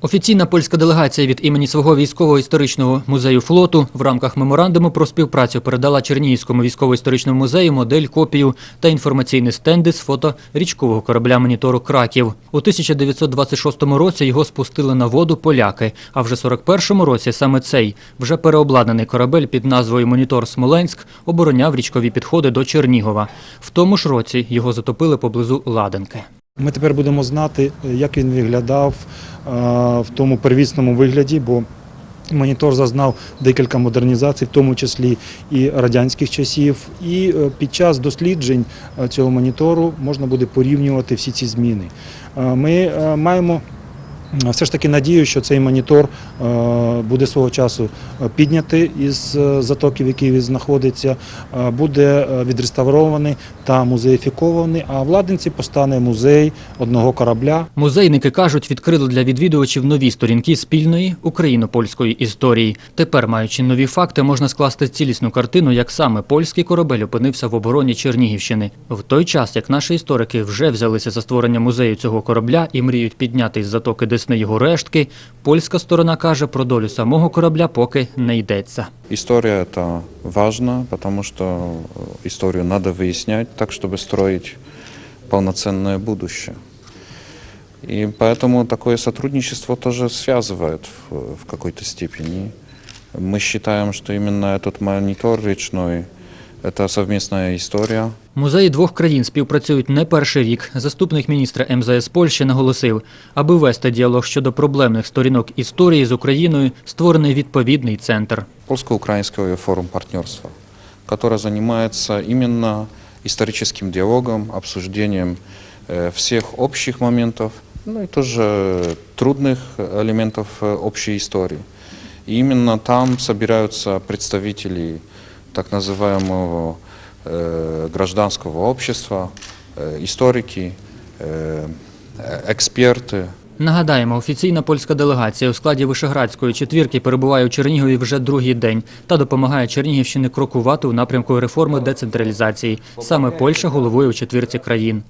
Офіційна польська делегація від імені свого військово-історичного музею флоту в рамках меморандуму про співпрацю передала Чернігівському військово-історичному музею модель, копію та інформаційні стенди з фото річкового корабля монітору Краків. У 1926 році його спустили на воду поляки, а вже 41-му році саме цей вже переобладнаний корабель під назвою Монітор Смоленськ обороняв річкові підходи до Чернігова. В тому ж році його затопили поблизу Ладенки. Ми тепер будемо знати, як він виглядав в тому первісному вигляді, бо монітор зазнав декілька модернізацій, в тому числі і радянських часів. І е, під час досліджень е, цього монітору можна буде порівнювати всі ці зміни. Е, Ми е, маємо е, все ж таки надію, що цей монітор е, буде свого часу е, піднятий із е, затоки, в якій він знаходиться, буде відреставрований та музеїфікований, а в Ладинці постане музей одного корабля. Музейники кажуть, відкрили для відвідувачів нові сторінки спільної україно-польської історії. Тепер, маючи нові факти, можна скласти цілісну картину, як саме польський корабель опинився в обороні Чернігівщини. В той час, як наші історики вже взялися за створення музею цього корабля і мріють підняти із затоки Десни його рештки, польська сторона каже, про долю самого корабля поки не йдеться. История это важно, потому что э, историю надо выяснять так, чтобы строить полноценное будущее. И поэтому такое сотрудничество тоже связывает в, в какой-то степени. Мы считаем, что именно этот монитор речной – это совместная история, Музеї двох країн співпрацюють не перший рік. Заступник міністра МЗС Польщі наголосив, аби вести діалог щодо проблемних сторінок історії з Україною, створений відповідний центр. Польско-украинского форум партнерства, который занимается именно историческим диалогом, обсуждением э, всех общих моментов, ну и тоже трудных элементов э, общей истории. И именно там собираются представители так называемого э, гражданского общества, э, историки, э, э, эксперты, Нагадаємо, офіційна польська делегація у складі Вишеградської четвірки перебуває у Чернігові вже другий день та допомагає Чернігівщині крокувати у напрямку реформи децентралізації. Саме Польща головує у четвірці країн.